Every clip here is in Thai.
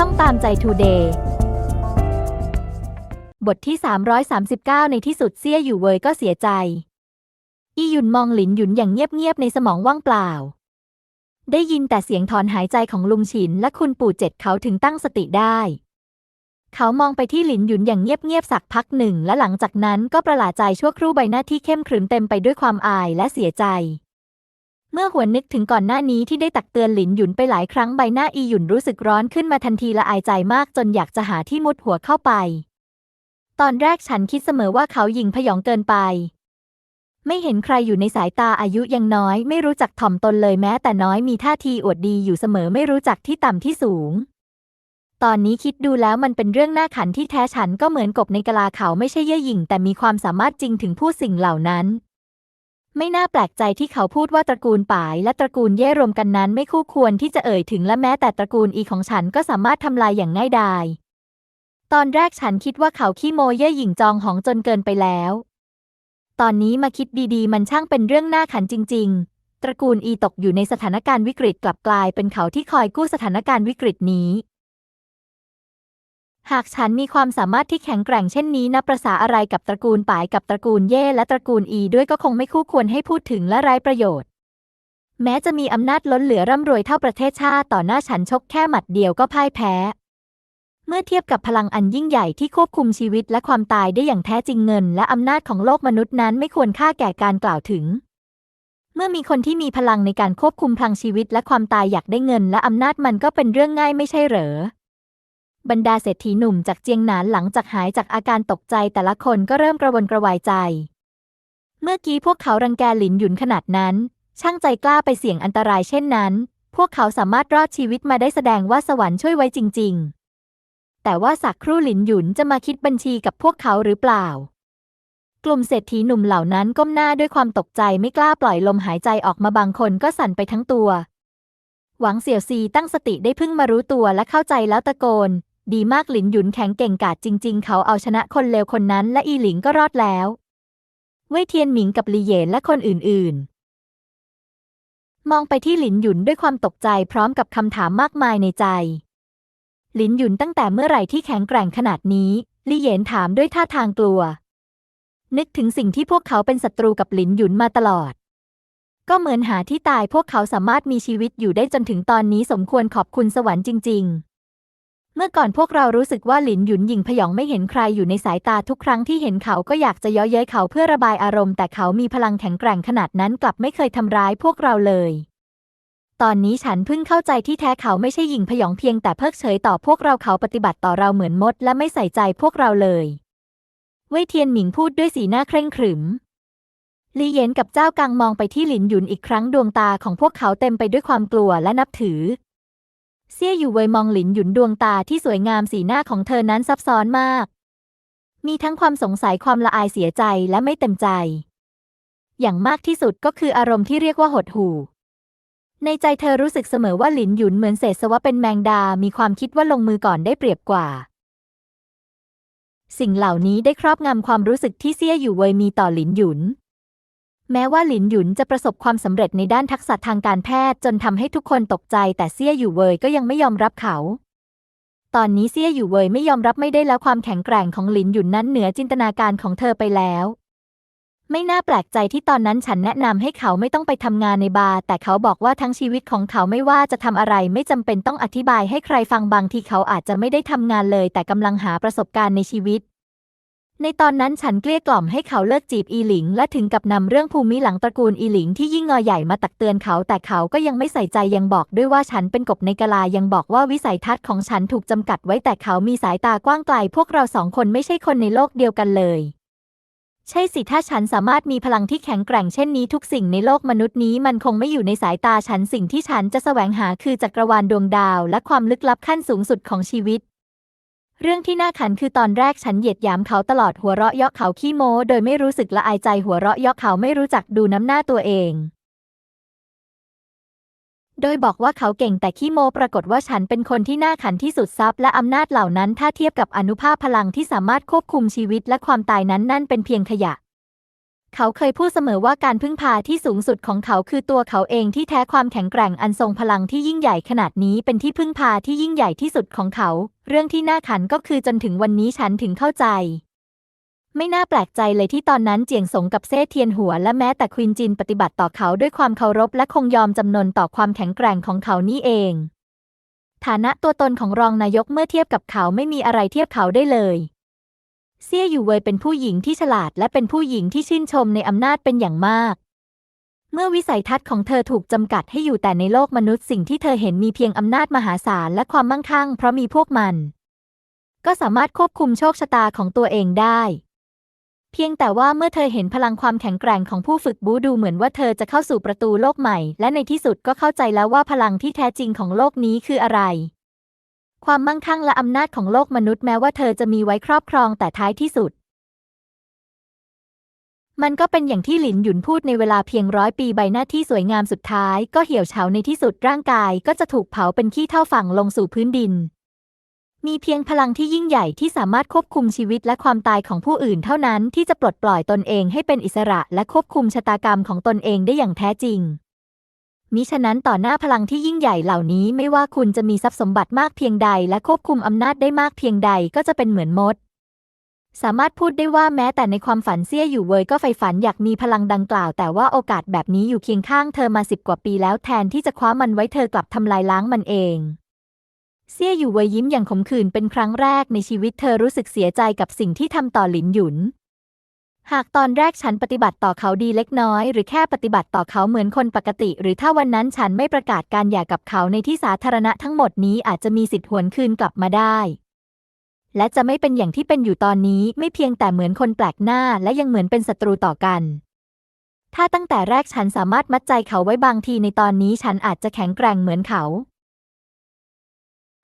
ช่องตามใจทูเดย์บทที่ 339 ในที่สุดเซี่ยอยู่เวยก็เสียใจ อีหยุนมองหลินหยุนอย่างเงียบๆในสมองว่างเปล่า ได้ยินแต่เสียงถอนหายใจของลุงฉินและคุณปู่เจ็ดเขาถึงตั้งสติได้ เขามองไปที่หลินหยุนอย่างเงียบๆสักพักหนึ่ง และหลังจากนั้นก็ประหลาดใจชั่วครู่ใบหน้าที่เข้มขรึมเต็มไปด้วยความอายและเสียใจ เมื่อหวนนึกถึงก่อนหน้านี้ที่ได้ตักเตือนหลินหยุนไปหลายครั้งใบหน้าอีหยุนรู้สึกร้อนขึ้นมาทันทีละอายใจมากจนอยากจะหาที่มุดหัวเข้าไป ตอนแรกฉันคิดเสมอว่าเขาหญิงพยองเกินไป ไม่เห็นใครอยู่ในสายตาอายุยังน้อย ไม่รู้จักถ่อมตนเลยแม้ แต่น้อยมีท่าทีอวดดีอยู่เสมอไม่รู้จักที่ต่ำที่สูง ตอนนี้คิดดูแล้วมันเป็นเรื่องน่าขันที่แท้ฉันก็เหมือนกบในกะลาเขาไม่ใช่เย่อหยิ่งแต่มีความสามารถจริงถึงพูดสิ่งเหล่านั้น ไม่น่าแปลกใจที่เขาพูดว่าตระกูลป่ายและตระกูลเย่รวมกันนั้นไม่คู่ควรที่จะเอ่ยถึงและแม้แต่ตระกูลอีของฉันก็สามารถทำลายอย่างง่ายดาย ตอนแรกฉันคิดว่าเขาขี้โมเย่อหยิ่งจองหองจนเกินไปแล้ว ตอนนี้มาคิดดีๆ มันช่างเป็นเรื่องน่าขันจริง ๆ ตระกูลอีตกอยู่ในสถานการณ์วิกฤตกลับกลายเป็นเขาที่คอยกู้สถานการณ์วิกฤตนี้ หากฉันมีความสามารถที่แข็งแกร่งเช่นนี้นับประษาอะไรกับตระกูลป่ายกับตระกูลเย่และตระกูลอีด้วยก็คงไม่คู่ควรให้พูดถึงและไร้ประโยชน์ แม้จะมีอำนาจล้นเหลือร่ำรวยเท่าประเทศชาติต่อหน้าฉันชกแค่หมัดเดียวก็พ่ายแพ้ เมื่อเทียบกับพลังอันยิ่งใหญ่ที่ควบคุมชีวิตและความตายได้อย่างแท้จริงเงิน และอำนาจของโลกมนุษย์นั้นไม่ควรค่าแก่การกล่าวถึงเมื่อมีคนที่มีพลังในการควบคุมพลังชีวิตและความตายอยากได้เงินและอำนาจมันก็เป็นเรื่องง่ายไม่ใช่เหรอ บรรดาเศรษฐีหนุ่มจากเจียงหนานหลังจากหายจากอาการตกใจแต่ละคนก็เริ่มกระวนกระวายใจ เมื่อกี้พวกเขารังแกหลินหยุนขนาดนั้น ช่างใจกล้าไปเสี่ยงอันตรายเช่นนั้น พวกเขาสามารถรอดชีวิตมาได้แสดงว่าสวรรค์ช่วยไว้จริง ๆ แต่ว่าสักครู่หลินหยุนจะมาคิดบัญชีกับพวกเขาหรือเปล่า กลุ่มเศรษฐีหนุ่มเหล่านั้นก้มหน้าด้วยความตกใจไม่กล้าปล่อยลมหายใจออกมาบางคนก็สั่นไปทั้งตัว หวังเสี่ยวซีตั้งสติได้เพิ่งมารู้ตัวและเข้าใจแล้วตะโกน ดีมากหลินหยุนแข็งเก่งกาจจริง ๆ เขาเอาชนะคนเลวคนนั้นและอีหลิงก็รอดแล้วเว่ยเทียนหมิงกับลีเยนและคนอื่นๆ มองไปที่หลินหยุนด้วยความตกใจพร้อมกับคำถามมากมายในใจ หลินหยุนตั้งแต่เมื่อไหร่ที่แข็งแกร่งขนาดนี้ลีเยนถามด้วยท่าทางกลัว นึกถึงสิ่งที่พวกเขาเป็นศัตรูกับหลินหยุนมาตลอด ก็เหมือนหาที่ตายพวกเขาสามารถมีชีวิตอยู่ได้จนถึงตอนนี้สมควรขอบคุณสวรรค์จริง ๆ เมื่อก่อนพวกเรารู้สึกว่าหลินหยุนหยิงพยองไม่เห็นใครอยู่ในสายตาทุกครั้งที่เห็นเขาก็อยากจะย้อเย้ยเขาเพื่อระบายอารมณ์ แต่เขามีพลังแข็งแกร่งขนาดนั้นกลับไม่เคยทำร้ายพวกเราเลย ตอนนี้ฉันเพิ่งเข้าใจที่แท้เขาไม่ใช่หญิงพยองเพียงแต่เพิกเฉยต่อพวกเราเขาปฏิบัติต่อเราเหมือนมด และไม่ใส่ใจพวกเราเลยเว่ยเทียนหมิงพูดด้วยสีหน้าเคร่งขรึมลีเหยนกับเจ้ากังมองไปที่หลินหยุนอีกครั้งดวงตาของพวกเขาเต็มไปด้วยความกลัวและนับถือ เซี่ยอยู่เวยมองหลินหยุนดวงตาที่สวยงามสีหน้าของเธอนั้นซับซ้อนมาก มีทั้งความสงสัยความละอายเสียใจและไม่เต็มใจ อย่างมากที่สุดก็คืออารมณ์ที่เรียกว่าหดหู่ ในใจเธอรู้สึกเสมอว่าหลินหยุนเหมือนเศษสวะเป็นแมงดา มีความคิดว่าลงมือก่อนได้เปรียบกว่า สิ่งเหล่านี้ได้ครอบงำความรู้สึกที่เซี่ยอยู่เวยมีต่อหลินหยุน แม้ว่าหลินหยุนจะประสบความสำเร็จในด้านทักษะทางการแพทย์จนทำให้ทุกคนตกใจแต่เซี่ยอยู่เวยก็ยังไม่ยอมรับเขา ตอนนี้เซี่ยอยู่เวยไม่ยอมรับไม่ได้แล้วความแข็งแกร่งของหลินหยุนนั้นเหนือจินตนาการของเธอไปแล้ว ไม่น่าแปลกใจที่ตอนนั้นฉันแนะนำให้เขาไม่ต้องไปทำงานในบาร์แต่เขาบอกว่าทั้งชีวิตของเขาไม่ว่าจะทำอะไรไม่จำเป็นต้องอธิบายให้ใครฟังบางทีเขาอาจจะไม่ได้ทำงานเลย แต่กำลังหาประสบการณ์ในชีวิต ในตอนนั้นฉันเกลี้ยกล่อมให้เขาเลิกจีบอีหลิง และถึงกับนำเรื่องภูมิหลังตระกูลอีหลิงที่ยิ่งงอใหญ่มาตักเตือนเขา แต่เขาก็ยังไม่ใส่ใจยังบอกด้วยว่าฉันเป็นกบในกะลายังบอกว่าวิสัยทัศน์ของฉันถูกจำกัดไว้แต่เขามีสายตากว้างไกลพวกเราสองคนไม่ใช่คนในโลกเดียวกันเลย ใช่สิถ้าฉันสามารถมีพลังที่แข็งแกร่งเช่นนี้ทุกสิ่งในโลกมนุษย์นี้มันคงไม่อยู่ในสายตาฉันสิ่งที่ฉันจะแสวงหาคือจักรวาลดวงดาว และความลึกลับขั้นสูงสุดของชีวิต เรื่องที่น่าขันคือตอนแรกฉันเหยียดหยามเขาตลอดหัวเราะเยาะเขาขี้โม้โดยไม่รู้สึกละอายใจหัวเราะเยาะเขาไม่รู้จักดูน้ำหน้าตัวเอง โดยบอกว่าเขาเก่งแต่ขี้โมปรากฏว่าฉันเป็นคนที่น่าขันที่สุดทรัพย์และอำนาจเหล่านั้นถ้าเทียบกับอนุภาพพลังที่สามารถควบคุมชีวิตและความตายนั้นนั่นเป็นเพียงขยะ เขาเคยพูดเสมอว่าการพึ่งพาที่สูงสุดของเขาคือตัวเขาเองที่แท้ความแข็งแกร่งอันทรงพลังที่ยิ่งใหญ่ขนาดนี้เป็นที่พึ่งพาที่ยิ่งใหญ่ที่สุดของเขา เรื่องที่น่าขันก็คือจนถึงวันนี้ฉันถึงเข้าใจ ไม่น่าแปลกใจเลยที่ตอนนั้นเจียงสงกับเซ่เทียนหัว และแม้แต่ควินจินปฏิบัติต่อเขาด้วยความเคารพและคงยอมจำนนต่อความแข็งแกร่งของเขานี่เอง ฐานะตัวตนของรองนายกเมื่อเทียบกับเขาไม่มีอะไรเทียบเขาได้เลย เซี่ยอยู่เวยเป็นผู้หญิงที่ฉลาดและเป็นผู้หญิงที่ชื่นชมในอำนาจเป็นอย่างมาก เมื่อวิสัยทัศน์ของเธอถูกจำกัดให้อยู่แต่ในโลกมนุษย์สิ่งที่เธอเห็นมีเพียงอำนาจมหาศาลและความมั่งคั่ง เพราะมีพวกมัน ก็สามารถควบคุมโชคชะตาของตัวเองได้ เพียงแต่ว่าเมื่อเธอเห็นพลังความแข็งแกร่งของผู้ฝึกบูดูเหมือนว่าเธอจะเข้าสู่ประตูโลกใหม่ และในที่สุดก็เข้าใจแล้วว่าพลังที่แท้จริงของโลกนี้คืออะไร ความมั่งคั่งและอำนาจของโลกมนุษย์แม้ว่าเธอจะมีไว้ครอบครองแต่ท้ายที่สุด มันก็เป็นอย่างที่หลินหยุนพูดในเวลาเพียงร้อยปีใบหน้าที่สวยงามสุดท้าย ก็เหี่ยวเฉาในที่สุดร่างกายก็จะถูกเผาเป็นขี้เท่าฝั่งลงสู่พื้นดิน มีเพียงพลังที่ยิ่งใหญ่ที่สามารถควบคุมชีวิตและความตายของผู้อื่นเท่านั้นที่จะปลดปล่อยตนเองให้เป็นอิสระและควบคุมชะตากรรมของตนเองได้อย่างแท้จริง มิฉะนั้นต่อหน้าพลังที่ยิ่งใหญ่เหล่านี้ไม่ว่าคุณจะมีทรัพย์สมบัติมากเพียงใด และควบคุมอำนาจได้มากเพียงใดก็จะเป็นเหมือนมด สามารถพูดได้ว่าแม้แต่ในความฝันเซี่ยอยู่เวยก็ใฝ่ฝันอยากมีพลังดังกล่าว แต่ว่าโอกาสแบบนี้อยู่เคียงข้างเธอมาสิบกว่าปีแล้วแทนที่จะคว้ามันไว้เธอกลับทำลายล้างมันเองเซี่ยอยู่เวยยิ้มอย่างขมขื่นเป็นครั้งแรกในชีวิตเธอรู้สึกเสียใจกับสิ่งที่ทำต่อหลินหยุน หากตอนแรกฉันปฏิบัติต่อเขาดีเล็กน้อย หรือแค่ปฏิบัติต่อเขาเหมือนคนปกติ หรือถ้าวันนั้นฉันไม่ประกาศการหย่ากับเขาในที่สาธารณะทั้งหมดนี้อาจจะมีสิทธิ์หวนคืนกลับมาได้ และจะไม่เป็นอย่างที่เป็นอยู่ตอนนี้ไม่เพียงแต่เหมือนคนแปลกหน้าและยังเหมือนเป็นศัตรูต่อกัน ถ้าตั้งแต่แรกฉันสามารถมัดใจเขาไว้บางทีในตอนนี้ฉันอาจจะแข็งแกร่งเหมือนเขา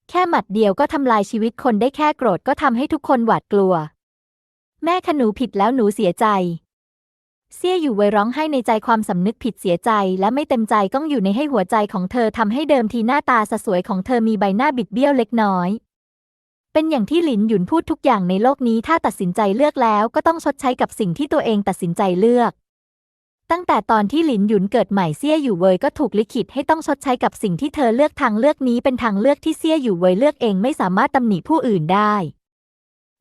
แค่หมัดเดียวก็ทำลายชีวิตคนได้แค่โกรธก็ทำให้ทุกคนหวาดกลัว แม่ขนูผิดแล้วหนูเสียใจ เซี่ยอยู่ไวร้องไห้ในใจความสำนึกผิดเสียใจ และไม่เต็มใจก้องอยู่ในให้หัวใจของเธอทำให้เดิมทีหน้าตาสสวยของเธอมีใบหน้าบิดเบี้ยวเล็กน้อย เป็นอย่างที่หลินหยุนพูดทุกอย่างในโลกนี้ถ้าตัดสินใจเลือกแล้วก็ต้องชดใช้กับสิ่งที่ตัวเองตัดสินใจเลือก ตั้งแต่ตอนที่หลินหยุนเกิดใหม่เซี่ยอยู่เวยก็ถูกลิขิตให้ต้องชดใช้กับสิ่งที่เธอเลือกทางเลือกนี้เป็นทางเลือกที่เซี่ยอยู่เวยเลือกเองไม่สามารถตำหนิผู้อื่นได้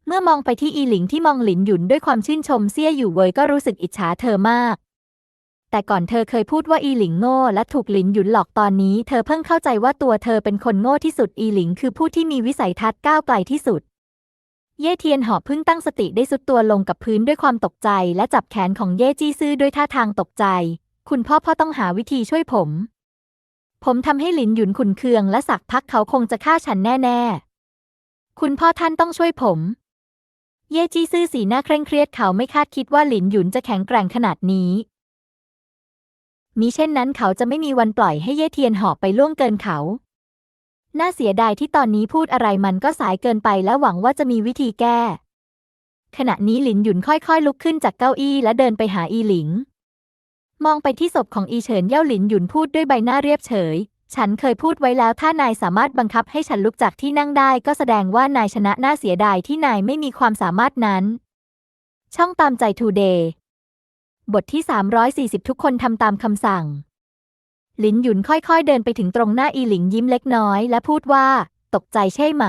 เมื่อมองไปที่อีหลิงที่มองหลินหยุนด้วยความชื่นชมเซี่ยอยู่เวยก็รู้สึกอิจฉาเธอมาก แต่ก่อนเธอเคยพูดว่าอีหลิงโง่และถูกหลินหยุนหลอกตอนนี้ เธอเพิ่งเข้าใจว่าตัวเธอเป็นคนโง่ที่สุดอีหลิง คือผู้ที่มีวิสัยทัศน์ก้าวไกลที่สุด เย่เทียนหอบเพิ่งตั้งสติได้สุดตัวลงกับพื้นด้วยความตกใจ และจับแขนของเย่จี้ซื่อด้วยท่าทางตกใจ คุณพ่อพ่อต้องหาวิธีช่วยผม ผมทำให้หลินหยุนขุนเคืองและสักพักเขาคงจะฆ่าฉันแน่ ๆ คุณพ่อท่านต้องช่วยผม เย่จี้ซื่อสีหน้าเคร่งเครียดเขาไม่คาดคิดว่าหลินหยุนจะแข็งแกร่งขนาดนี้มิเช่นนั้นเขาจะไม่มีวันปล่อยให้เย่เทียนหอบไปล่วงเกินเขา น่าเสียดายที่ตอนนี้พูดอะไรมันก็สายเกินไปและหวังว่าจะมีวิธีแก้ ขณะนี้หลินหยุนค่อยๆ ลุกขึ้นจากเก้าอี้และเดินไปหาอีหลิง มองไปที่ศพของอีเฉินเย่าหลินหยุนพูดด้วยใบหน้าเรียบเฉย ฉันเคยพูดไว้แล้วถ้านายสามารถบังคับให้ฉันลุกจากที่นั่งได้ ก็แสดงว่านายชนะน่าเสียดายที่นายไม่มีความสามารถนั้น ช่องตามใจทูเดย์บทที่ 340 ทุกคนทำตามคำสั่ง หลินหยุนค่อยๆ เดินไปถึงตรงหน้าอีหลิงยิ้มเล็กน้อยและพูดว่า ตกใจใช่ไหม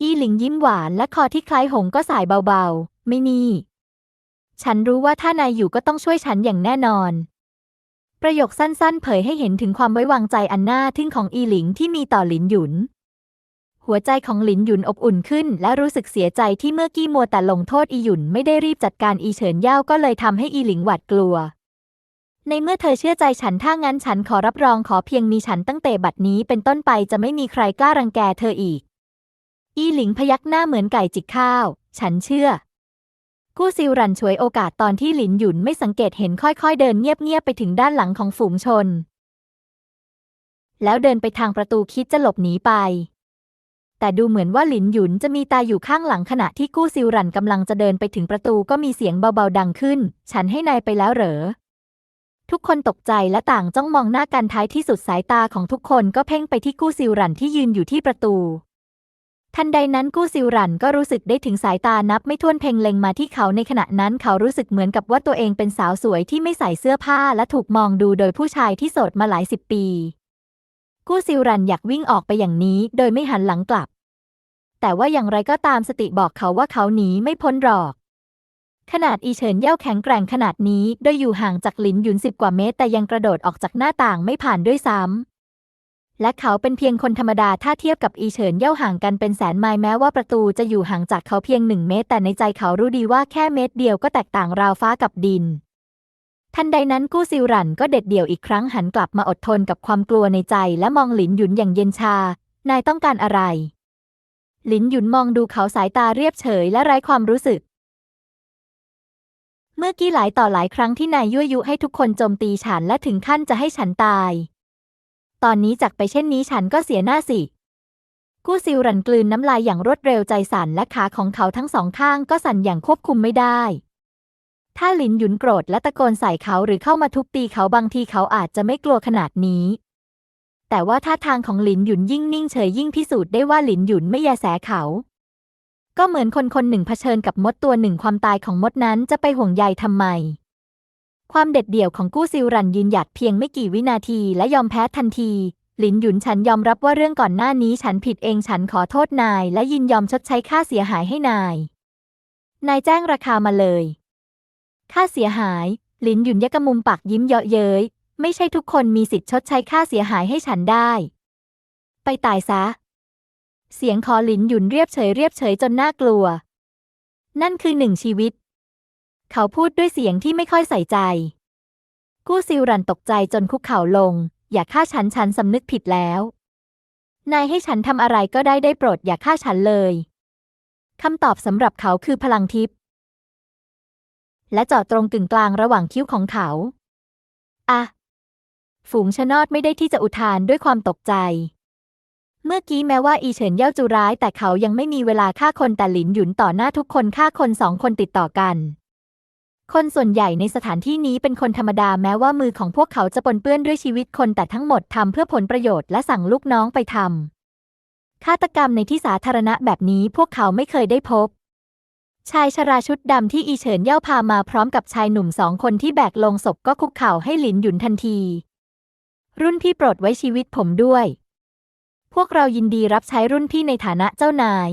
อีหลิงยิ้มหวานและคอที่คล้ายหงก็สายเบาๆ ไม่นี่ ฉันรู้ว่าถ้านายอยู่ก็ต้องช่วยฉันอย่างแน่นอน ประโยคสั้นๆ เผยให้เห็นถึงความไว้วางใจอันน่าทึ่งของอีหลิงที่มีต่อหลินหยุน หัวใจของหลินหยุนอบอุ่นขึ้น และรู้สึกเสียใจที่เมื่อกี้มัวแต่ลงโทษอีหยุนไม่ได้รีบจัดการอีเฉินเย่าก็เลยทำให้อีหลิงหวาดกลัว ในเมื่อเธอเชื่อใจฉันถ้างั้นฉันขอรับรองขอเพียงมีฉันตั้งแต่บัดนี้เป็นต้นไปจะไม่มีใครกล้ารังแกเธออีก อีหลิงพยักหน้าเหมือนไก่จิกข้าว ฉันเชื่อ กู้ซิวรันฉวยโอกาสตอนที่หลินหยุนไม่สังเกตเห็นค่อยๆ เดินเงียบๆไปถึงด้านหลังของฝูงชน แล้วเดินไปทางประตูคิดจะหลบหนีไป แต่ดูเหมือนว่าหลินหยุนจะมีตาอยู่ข้างหลังขณะที่กู้ซิวรันกำลังจะเดินไปถึงประตูก็มีเสียงเบาๆดังขึ้น ฉันให้นายไปแล้วเหรอ ทุกคนตกใจและต่างจ้องมองหน้ากันท้ายที่สุดสายตาของทุกคนก็เพ่งไปที่กู้ซิวรันที่ยืนอยู่ที่ประตู ทันใดนั้นกู้ซิวรันก็รู้สึกได้ถึงสายตานับไม่ถ้วนเพ่งเล็งมาที่เขาในขณะนั้นเขารู้สึกเหมือนกับว่าตัวเองเป็นสาวสวยที่ไม่ใส่เสื้อผ้าและถูกมองดูโดยผู้ชายที่โสดมาหลายสิบปี กู้ซิวรันอยากวิ่งออกไปอย่างนี้โดยไม่หันหลังกลับ แต่ว่าอย่างไรก็ตามสติบอกเขาว่าเขาหนีไม่พ้นหรอก ขนาดอีเฉินเย่าแข็งแกร่งขนาดนี้โดยอยู่ห่างจากหลินหยุนสิบกว่าเมตร แต่ยังกระโดดออกจากหน้าต่างไม่ผ่านด้วยซ้ำ และเขาเป็นเพียงคนธรรมดาถ้าเทียบกับอีเฉินเย่าห่างกันเป็นแสนไมล์แม้ว่าประตูจะอยู่ห่างจากเขาเพียงหนึ่งเมตร แต่ในใจเขารู้ดีว่าแค่เมตรเดียวก็แตกต่างราวฟ้ากับดิน ทันใดนั้นกู้ซิวรันก็เด็ดเดี่ยวอีกครั้งหันกลับมาอดทนกับความกลัวในใจและมองหลินหยุนอย่างเย็นชา นายต้องการอะไร หลินหยุนมองดูเขาสายตาเรียบเฉยและไร้ความรู้สึก เมื่อกี้หลายต่อหลายครั้งที่นายยั่วยุให้ทุกคนโจมตีฉันและถึงขั้นจะให้ฉันตาย ตอนนี้จากไปเช่นนี้ฉันก็เสียหน้าสิ กู้ซิวรันกลืนน้ำลายอย่างรวดเร็วใจสั่นและขาของเขาทั้งสองข้างก็สั่นอย่างควบคุมไม่ได้ ถ้าหลินหยุนโกรธและตะโกนใส่เขาหรือเข้ามาทุบตีเขาบางทีเขาอาจจะไม่กลัวขนาดนี้ แต่ว่าท่าทางของหลินหยุนยิ่งนิ่งเฉยยิ่งพิสูจน์ได้ว่าหลินหยุนไม่แยแสเขา ก็เหมือนคนคนหนึ่งเผชิญกับมดตัวหนึ่งความตายของมดนั้นจะไปห่วงใยทำไม ความเด็ดเดี่ยวของกู้ซิวรันยืนหยัดเพียงไม่กี่วินาทีและยอมแพ้ทันที หลินหยุนฉันยอมรับว่าเรื่องก่อนหน้านี้ฉันผิดเองฉันขอโทษนาย และยินยอมชดใช้ค่าเสียหายให้นาย นายแจ้งราคามาเลย ค่าเสียหาย หลินหยุนยะกมุมปากยิ้มเยาะเย้ย ไม่ใช่ทุกคนมีสิทธิ์ชดใช้ค่าเสียหายให้ฉันได้ ไปตายซะ เสียงคอหลินหยุนเรียบเฉยเรียบเฉยจนน่ากลัว นั่นคือหนึ่งชีวิต เขาพูดด้วยเสียงที่ไม่ค่อยใส่ใจ กู้ซิวรันตกใจจนคุกเข่าลง อย่าฆ่าฉันฉันสำนึกผิดแล้ว นายให้ฉันทำอะไรก็ได้ได้โปรดอย่าฆ่าฉันเลยคำตอบสำหรับเขาคือพลังทิพย์และเจาะตรงกึ่งกลางระหว่างคิ้วของเขาอะฝูงชะนอดไม่ได้ที่จะอุทานด้วยความตกใจ เมื่อกี้แม้ว่าอีเฉินเย่าจูร้าย แต่เขายังไม่มีเวลาฆ่าคนแต่หลินหยุนต่อหน้าทุกคนฆ่าคนสองคนติดต่อกัน คนส่วนใหญ่ในสถานที่นี้เป็นคนธรรมดาแม้ว่ามือของพวกเขาจะปนเปื้อนด้วยชีวิตคนแต่ทั้งหมดทำเพื่อผลประโยชน์และสั่งลูกน้องไปทำฆาตกรรมในที่สาธารณะแบบนี้พวกเขาไม่เคยได้พบ ชายชราชุดดำที่อีเฉินเย่าพามาพร้อมกับชายหนุ่มสองคนที่แบกลงศพก็คุกเข่าให้หลินหยุนทันที รุ่นพี่โปรดไว้ชีวิตผมด้วย พวกเรายินดีรับใช้รุ่นพี่ในฐานะเจ้านาย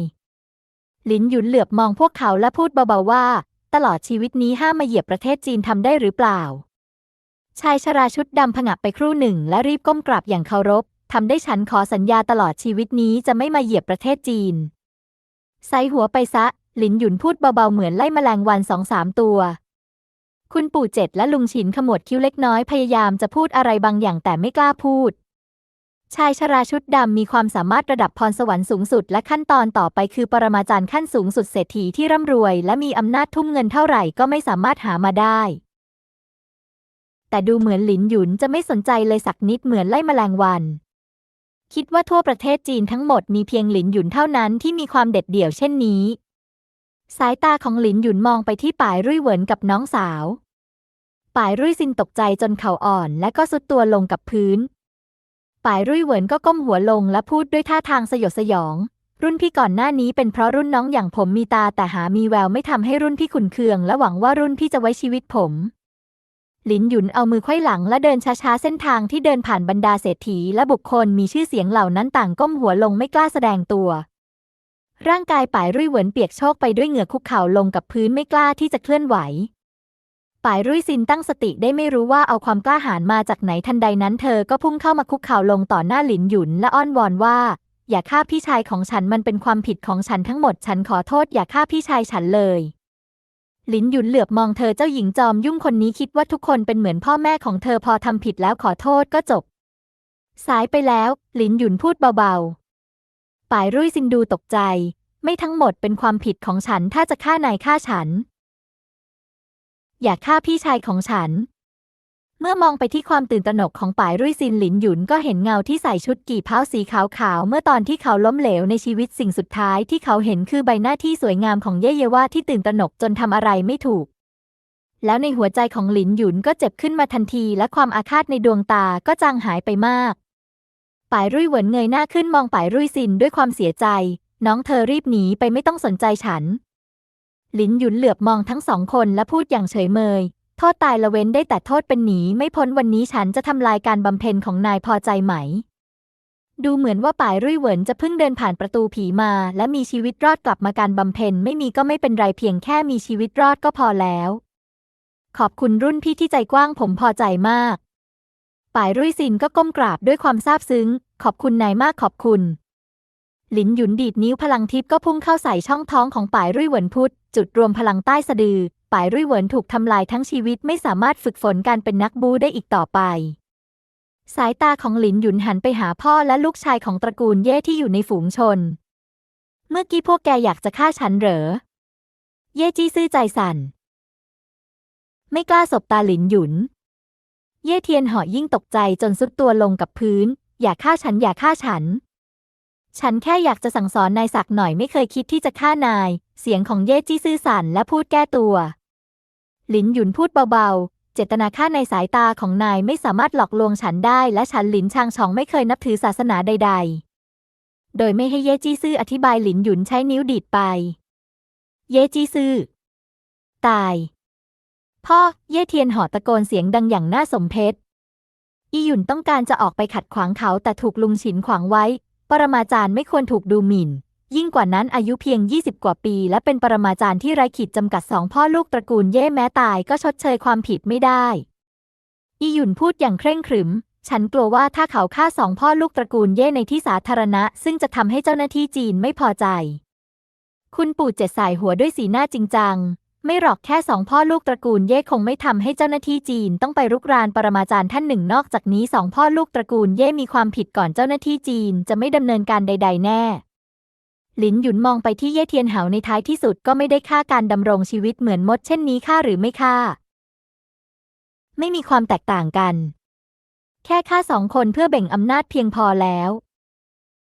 หลินหยุนเหลือบมองพวกเขาและพูดเบาๆว่า ตลอดชีวิตนี้ห้ามมาเหยียบประเทศจีนทำได้หรือเปล่า ชายชราชุดดำผงะไปครู่หนึ่ง และรีบก้มกราบอย่างเคารพทำได้ฉันขอสัญญาตลอดชีวิตนี้จะไม่มาเหยียบประเทศจีน ไซหัวไปซะ หลินหยุนพูดเบาๆเหมือนไล่แมลงวันสองสามตัว คุณปู่เจ็ดและลุงฉินขมวดคิ้วเล็กน้อยพยายามจะพูดอะไรบางอย่างแต่ไม่กล้าพูด ชายชราชุดดำมีความสามารถระดับพรสวรรค์สูงสุด และขั้นตอนต่อไปคือปรมาจารย์ขั้นสูงสุดเศรษฐีที่ร่ำรวย และมีอำนาจทุ่มเงินเท่าไหร่ก็ไม่สามารถหามาได้ แต่ดูเหมือนหลินหยุนจะไม่สนใจเลยสักนิดเหมือนไล่แมลงวัน คิดว่าทั่วประเทศจีนทั้งหมดมีเพียงหลินหยุนเท่านั้นที่มีความเด็ดเดี่ยวเช่นนี้ สายตาของหลินหยุนมองไปที่ป่ายรุ่ยเหวินกับน้องสาว ป่ายรุ่ยซินตกใจจนเข่าอ่อน และก็สุดตัวลงกับพื้น ป่ายรุ่ยเหวินก็ก้มหัวลงและพูดด้วยท่าทางสยดสยอง รุ่นพี่ก่อนหน้านี้เป็นเพราะรุ่นน้องอย่างผมมีตาแต่หามีแววไม่ทำให้รุ่นพี่ขุนเคืองและหวังว่ารุ่นพี่จะไว้ชีวิตผมหลินหยุนเอามือไขว้หลังและเดินช้าๆเส้นทางที่เดินผ่านบรรดาเศรษฐีและบุคคลมีชื่อเสียงเหล่านั้นต่างก้มหัวลงไม่กล้าแสดงตัว ร่างกายป่ายรุ่ยเหวินเปียกโชกไปด้วยเหงื่อคุกเข่าลงกับพื้นไม่กล้าที่จะเคลื่อนไหว ป่ายรุ่ยซินตั้งสติได้ไม่รู้ว่าเอาความกล้าหาญมาจากไหนทันใดนั้นเธอก็พุ่งเข้ามาคุกเข่าลงต่อหน้าหลินหยุนและอ้อนวอนว่า อย่าฆ่าพี่ชายของฉันมันเป็นความผิดของฉันทั้งหมดฉันขอโทษอย่าฆ่าพี่ชายฉันเลย หลินหยุนเหลือบมองเธอเจ้าหญิงจอมยุ่งคนนี้คิดว่าทุกคนเป็นเหมือนพ่อแม่ของเธอพอทำผิดแล้วขอโทษก็จบ สายไปแล้ว หลินหยุนพูดเบาๆป่ายรุ่ยซินดูตกใจ ไม่ทั้งหมดเป็นความผิดของฉันถ้าจะฆ่านายฆ่าฉัน อย่าฆ่าพี่ชายของฉัน เมื่อมองไปที่ความตื่นตระหนกของป่ายรุ่ยซินหลินหยุนก็เห็นเงาที่ใส่ชุดกี่เพ้าสีขาวๆเมื่อตอนที่เขาล้มเหลวในชีวิตสิ่งสุดท้ายที่เขาเห็นคือใบหน้าที่สวยงามของเย่เยว่าที่ตื่นตระหนกจนทำอะไรไม่ถูก แล้วในหัวใจของหลินหยุนก็เจ็บขึ้นมาทันที และความอาฆาตในดวงตาก็จางหายไปมากป่ายรุ่ยเหวินเงยหน้าขึ้นมองป่ายรุ่ยซินด้วยความเสียใจ น้องเธอรีบหนีไปไม่ต้องสนใจฉัน ลินหยุนเหลือบมองทั้งสองคนและพูดอย่างเฉยเมย โทษตายละเว้นได้แต่โทษเป็นหนีไม่พ้นวันนี้ฉันจะทำลายการบำเพ็ญของนายพอใจไหม ดูเหมือนว่าป่ายรุ่ยเหวินจะเพิ่งเดินผ่านประตูผีมา และมีชีวิตรอดกลับมาการบำเพ็ญไม่มีก็ไม่เป็นไรเพียงแค่มีชีวิตรอดก็พอแล้ว ขอบคุณรุ่นพี่ที่ใจกว้างผมพอใจมาก ป่ายรุ่ยซินก็ก้มกราบด้วยความซาบซึ้ง ขอบคุณนายมากขอบคุณ หลินหยุนดีดนิ้วพลังทิพย์ก็พุ่งเข้าใส่ช่องท้องของป่ายรุ่ยเหวินพุทธจุดรวมพลังใต้สะดือ ป่ายรุ่ยเหวินถูกทำลายทั้งชีวิตไม่สามารถฝึกฝนการเป็นนักบูได้อีกต่อไป สายตาของหลินหยุนหันไปหาพ่อและลูกชายของตระกูลเย่ที่อยู่ในฝูงชน เมื่อกี้พวกแกอยากจะฆ่าฉันเหรอ เย่จี้ซื่อใจสั่น ไม่กล้าสบตาหลินหยุน เย่เทียนเหาะยิ่งตกใจจนสุดตัวลงกับพื้น อย่าฆ่าฉันอย่าฆ่าฉัน ฉันแค่อยากจะสั่งสอนนายศักดิ์หน่อยไม่เคยคิดที่จะฆ่านาย เสียงของเย่จี้ซื่อสั่นและพูดแก้ตัว หลินหยุนพูดเบาๆ เจตนาฆ่าในสายตาของนายไม่สามารถหลอกลวงฉันได้ และฉันหลินชางชองไม่เคยนับถือศาสนาใด ๆ โดยไม่ให้เย่จี้ซื่ออธิบายหลินหยุนใช้นิ้วดีดไป เย่จี้ซื่อ ตาย พ่อเย่เทียนหอตะโกนเสียงดังอย่างน่าสมเพชอีหยุนต้องการจะออกไปขัดขวางเขาแต่ถูกลุงฉินขวางไว้ ปรมาจารย์ไม่ควรถูกดูหมิ่น ยิ่งกว่านั้นอายุเพียง 20 กว่าปี และเป็นปรมาจารย์ที่ไร้ขีดจำกัดสองพ่อลูกตระกูลเย่แม้ตายก็ชดเชยความผิดไม่ได้ อีหยุนพูดอย่างเคร่งขรึม ฉันกลัวว่าถ้าเขาฆ่าสองพ่อลูกตระกูลเย่ในที่สาธารณะ ซึ่งจะทำให้เจ้าหน้าที่จีนไม่พอใจ คุณปู่เจ็ดสายหัวด้วยสีหน้าจริงจัง ไม่หรอกแค่สองพ่อลูกตระกูลเย่คงไม่ทำให้เจ้าหน้าที่จีนต้องไปรุกรานปรมาจารย์ท่านหนึ่งนอกจากนี้สองพ่อลูกตระกูลเย่มีความผิดก่อนเจ้าหน้าที่จีนจะไม่ดำเนินการใด ๆ แน่ หลินหยุนมองไปที่เย่เทียนเหาในท้ายที่สุดก็ไม่ได้ฆ่าการดำรงชีวิตเหมือนมดเช่นนี้ฆ่าหรือไม่ฆ่า ไม่มีความแตกต่างกัน แค่ฆ่าสองคนเพื่อแบ่งอำนาจเพียงพอแล้ว